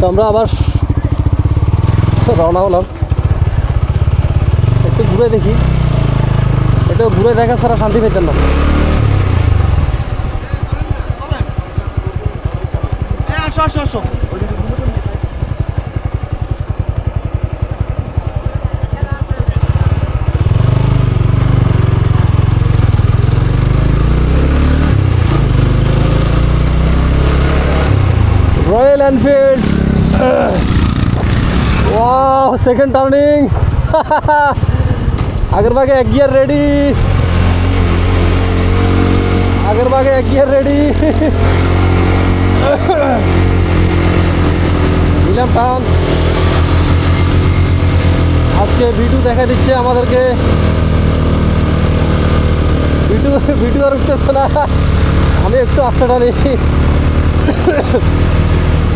তো আমরা আবার রওনা হলাম। একটু ঘুরে দেখি। একটু ঘুরে দেখা ছাড়া শান্তি পেতেন না। আসো আসো এনফিল্ড ওয়াও সেকেন্ড টার্নিং আগের ভাগে এক গিয়ার রেডি আগের ভাগে এক গিয়ার রেডি নিলাম টান আজকে ভিডিও দেখা দিচ্ছে আমাদেরকে। ভিডিও ভিডিও আর উঠতেছে না। আমি একটু আস্তে টানি।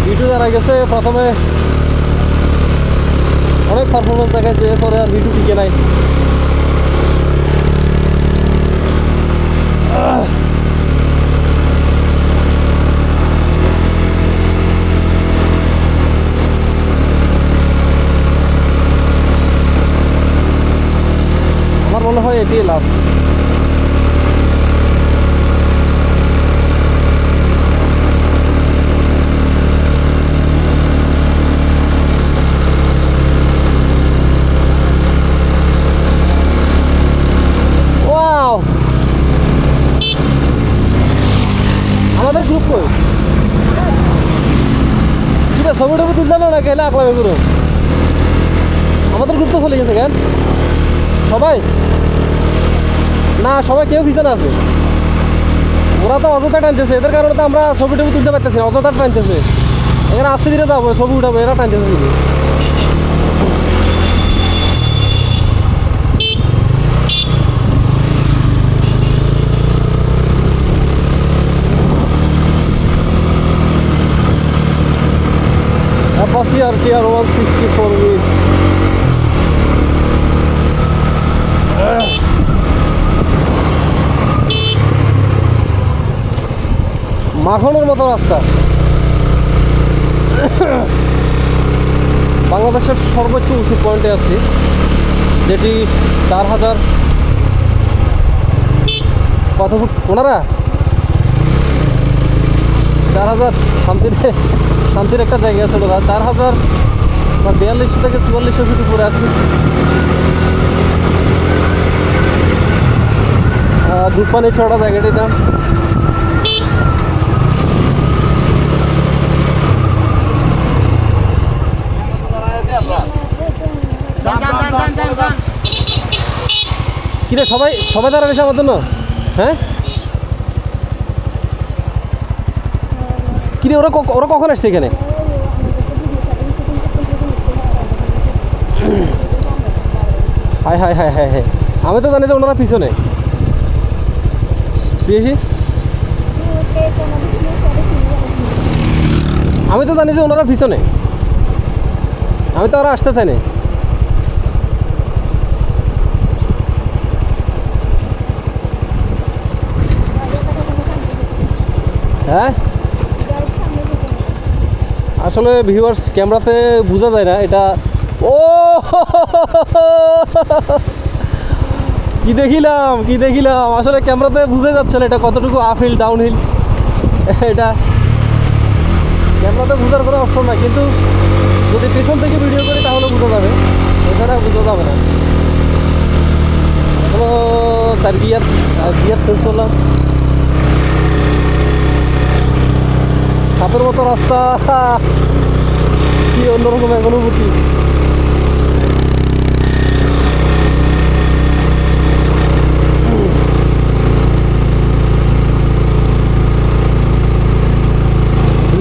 ভিডিও যারা গেছে, প্রথমে অনেক পারফরমেন্স দেখাইছে, এরপরে আর ভিডিও টিকে নাই। আমার মনে হয় এটি লাস্ট ওয়াও আমাদের গ্রুপ কই কিটা তুলতে না গেলে আকলামে গ্রুপ আমাদের গ্রুপ তো চলে গেছে কেন? সবাই? না, সবাই কেউ পিছনে আছে। ওরা তো অযথা টানতেছে, এদের কারণে তো আমরা ছবি টবি তুলতে পারতেছি না, অযথা টানতেছে। এখানে আস্তে ধীরে যাব, ছবি উঠাবো, এরা টানতেছে। শুধু Apache RTR 164 with মাখনের মতো রাস্তা। বাংলাদেশের সর্বোচ্চ উঁচু পয়েন্টে আছি, যেটি চার হাজার কত ফুট? ওনারা? চার হাজার শান্তির শান্তির একটা জায়গা আছে ওরা চার হাজার বা বিয়াল্লিশশো থেকে চুয়াল্লিশশো ফিট উপরে আছে। দুপানি ছড়া জায়গাটির যান কিরে সবাই সবাই দাঁড়ানিস আমার জন্য? হ্যাঁ? কিরে, ওরা ওরা কখন আসছে এখানে? Hi hi hi hi hi. আমি তো জানি যে ওনারা পিছনে। পেয়েছি আমি তো জানি যে ওনারা পিছনে। আমি তো ওরা আসতে চাই না হ্যাঁ? আসলে ভিউয়ার্স ক্যামেরাতে বোঝা যায় না, এটা ও কি দেখিলাম কি দেখিলাম? আসলে ক্যামেরাতে বুঝে যাচ্ছে না এটা কতটুকু আপ হিল ডাউন হিল এটা ক্যামেরাতে বোঝার কোনো অপশন না কিন্তু যদি পেছন থেকে ভিডিও করি তাহলে বোঝা যাবে। এছাড়া বোঝা যাবে না। চার গিয়ার গিয়ার চেঞ্জ করলাম। সাপের মতো রাস্তা। কি অন্যরকম এক অনুভূতি।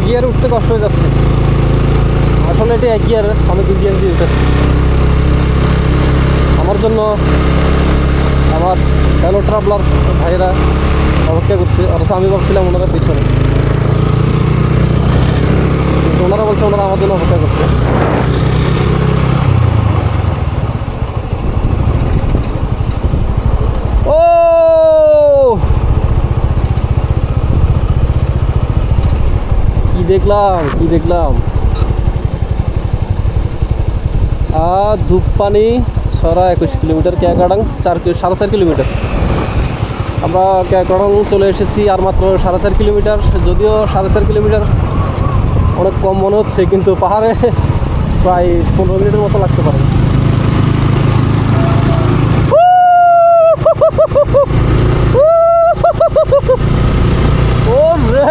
গিয়ারে উঠতে কষ্ট হয়ে যাচ্ছে। আসলে এটি এক গিয়ার আমি দুই গিয়ার দিয়ে উঠেছি। আমার জন্য আমার ফেলো ট্রাভেলার ভাইয়েরা অপেক্ষা করছে, অথচ আমি ভাবছিলাম ওনারা পিছনে। কিন্তু ওনারা বলছে, ওনারা আমার জন্য অপেক্ষা করছে। ও! কি দেখলাম কি দেখলাম? আর ধূপপানি সরা একুশ কিলোমিটার ক্যাকাডাং চার সাড়ে চার কিলোমিটার। আমরা ক্যাকাডাং চলে এসেছি আর মাত্র সাড়ে চার কিলোমিটার, যদিও সাড়ে চার কিলোমিটার অনেক কম মনে হচ্ছে, কিন্তু পাহাড়ে প্রায় পনেরো মিনিটের মতো লাগতে পারে। ও রে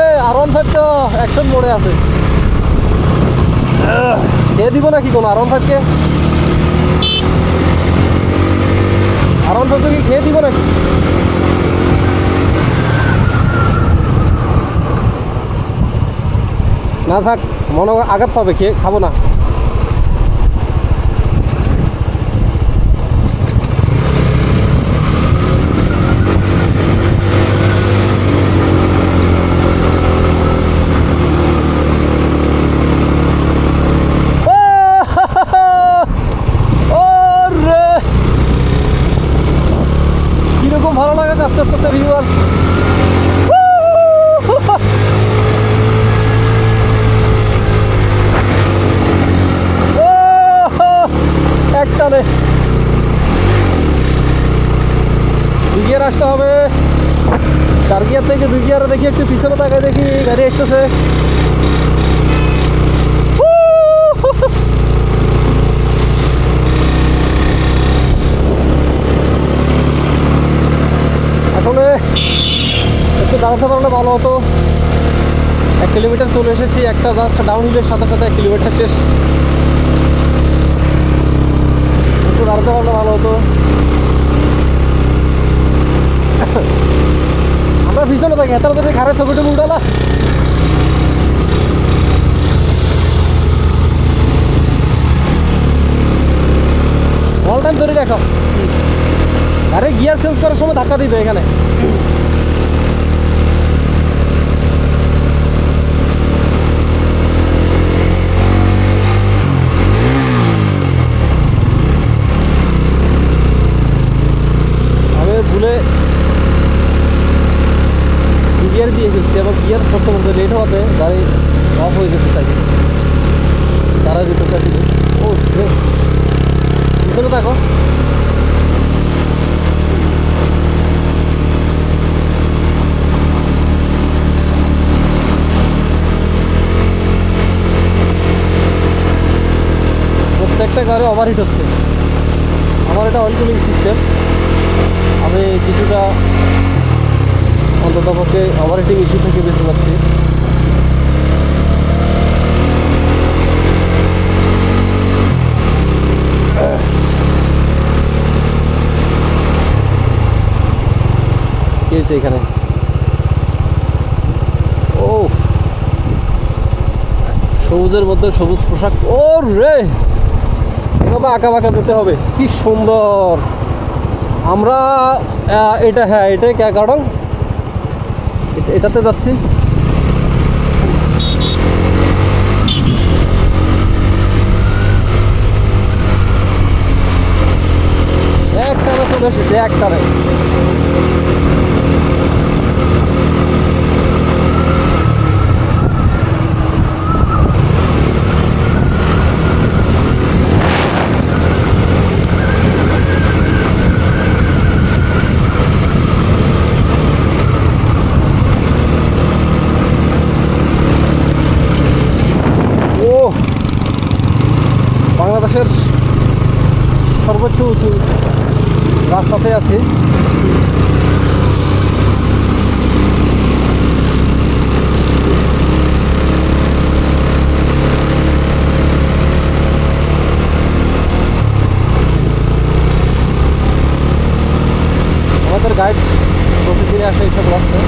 মোড়ে আছে। দিব কোনো খেয়ে দিব নাকি? না থাক মনে আঘাত পাবে খেয়ে খাব না ও রে কীরকম ভালো লাগে আস্তে আস্তে ভিউয়ার একটানে দুই গিয়ার আসতে হবে। চার গিয়ার থেকে দুই গিয়ারে দেখি একটু পিছনে তাকায় দেখি, গাড়ি আসতেছে। আসলে একটু দাঁড়াতে ভালো হতো। এক কিলোমিটার চলে এসেছি, একটা জাস্ট ডাউন হিলের সাথে সাথে এক কিলোমিটার শেষ। একটু দাঁড়াতে ভালো হতো। আমরা ভীষণ থাকি, এত ধরে খারাপ ছবি টবি উঠালা। অল টাইম ধরে রাখো। আরে গিয়ার চেঞ্জ করার সময় ধাক্কা দিবে এখানে আমি ভুলে গিয়ার দিয়ে ফেলছি এবং গিয়ার করতে করতে লেট হওয়াতে গাড়ি অফ হয়ে যেতে থাকে তারা দিতে চাইছিল ও রে। পিছনে দেখো। প্রত্যেকটা গাড়ি ওভারহিট হচ্ছে। আমার এটা অয়েল কুলিং সিস্টেম আমি কিছুটা অন্তত পক্ষে ওভারহিটিং ইস্যু থেকে বেঁচে পাচ্ছি। হয়েছে এখানে। ও সবুজের মধ্যে সবুজ পোশাক। ও রে এভাবে আঁকা বাঁকা যেতে হবে। কি সুন্দর। আমরা এটা হ্যাঁ এটাই ক্যাকাডং এটা- এটাতে যাচ্ছি। একটানে চলে এসেছে ও বাংলাদেশের সর্বোচ্চ উঁচু রাস্তাতে আছি। আমাদের গাইড প্রতিদিনই আসে এইসব রাস্তায়।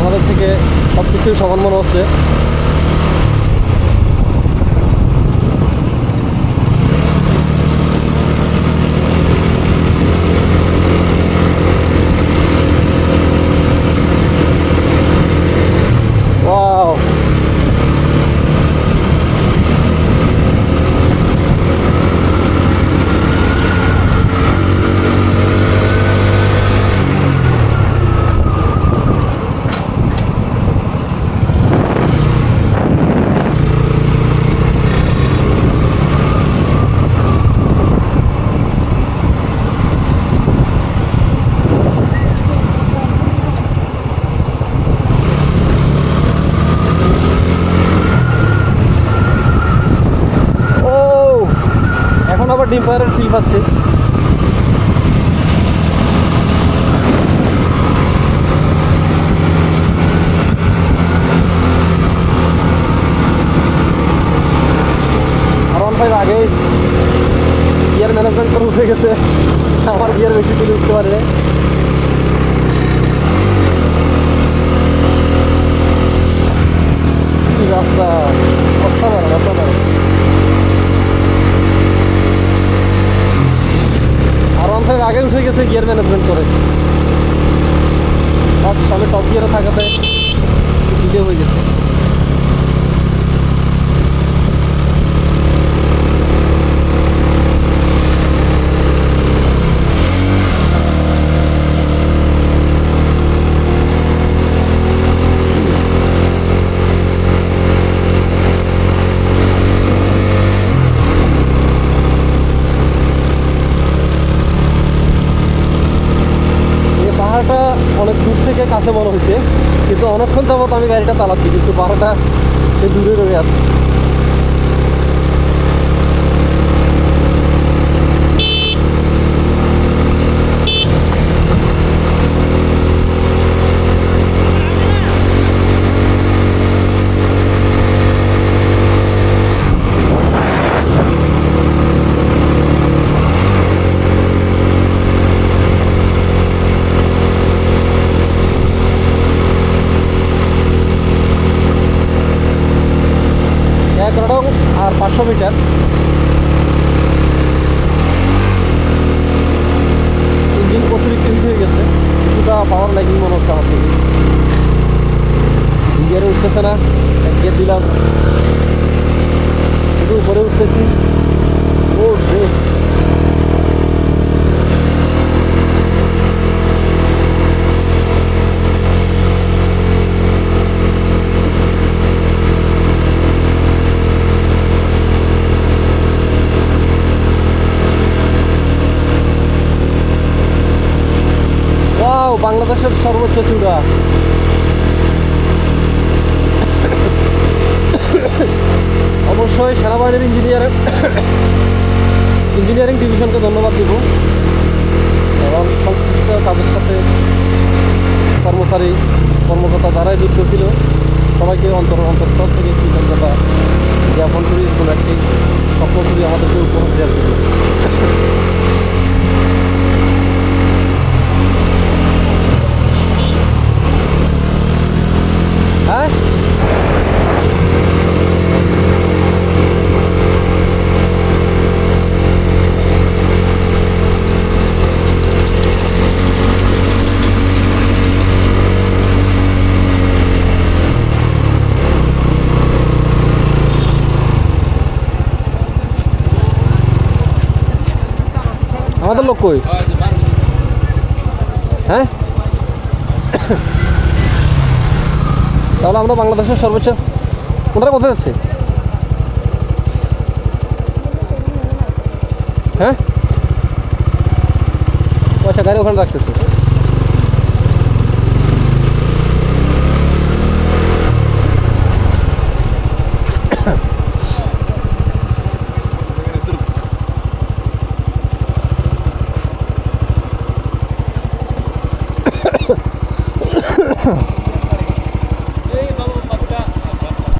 আমাদের থেকে সব কিছুই সমান মনে হচ্ছে। ডিম পাহাড়ের ফিল পাচ্ছে আর ওয়ান ফাইভ আগে গিয়ার ম্যানেজমেন্ট করে উঠে গেছে আমার গিয়ার বেশি তুলে উঠতে পারে না। কি রাস্তা অসাধারণ অসাধারণ আর ওয়ান ফাইভ আগে উঠে গেছে গিয়ার ম্যানেজমেন্ট করে আর সামনে টপ গিয়ারে থাকাতে ডিলে হয়ে গেছে এই পাহাড়টা অনেক দূর থেকে কাছে মনে হয়েছে কিন্তু অনেকক্ষণ যাবত আমি গাড়িটা চালাচ্ছি কিন্তু বারোটা সে দূরে রয়ে আছে। এক আর পাঁচশো মিটার। ইঞ্জিন অতিরিক্ত হিট হয়ে গেছে, কিছুটা পাওয়ার লাইনিং মনে হচ্ছে আমার থেকে। গিয়ারে উঠতেছে না গিয়ার দিলাম। শুধু উপরে উঠতেছি। ও রে ওয়াও বাংলাদেশের সর্বোচ্চ চূড়া। অবশ্যই সেনাবাহিনীর ইঞ্জিনিয়ারিং ইঞ্জিনিয়ারিং ডিভিশনকে ধন্যবাদ দিব এবং সংশ্লিষ্ট তাদের সাথে কর্মচারী, কর্মকর্তা যারাই যুক্ত ছিল, সবাইকে অন্তর অন্তঃস্থল থেকে কৃতজ্ঞতা জ্ঞাপন করি কোনো একটি স্বপ্ন করি আমাদেরকে উপহার দেওয়ার জন্য হ্যাঁ আমাদের লোক কই? হ্যাঁ? তাহলে আমরা বাংলাদেশের সর্বোচ্চ ওনারা কোথায় যাচ্ছে? হ্যাঁ? আচ্ছা গাড়ি ওখানে রাখতেছে।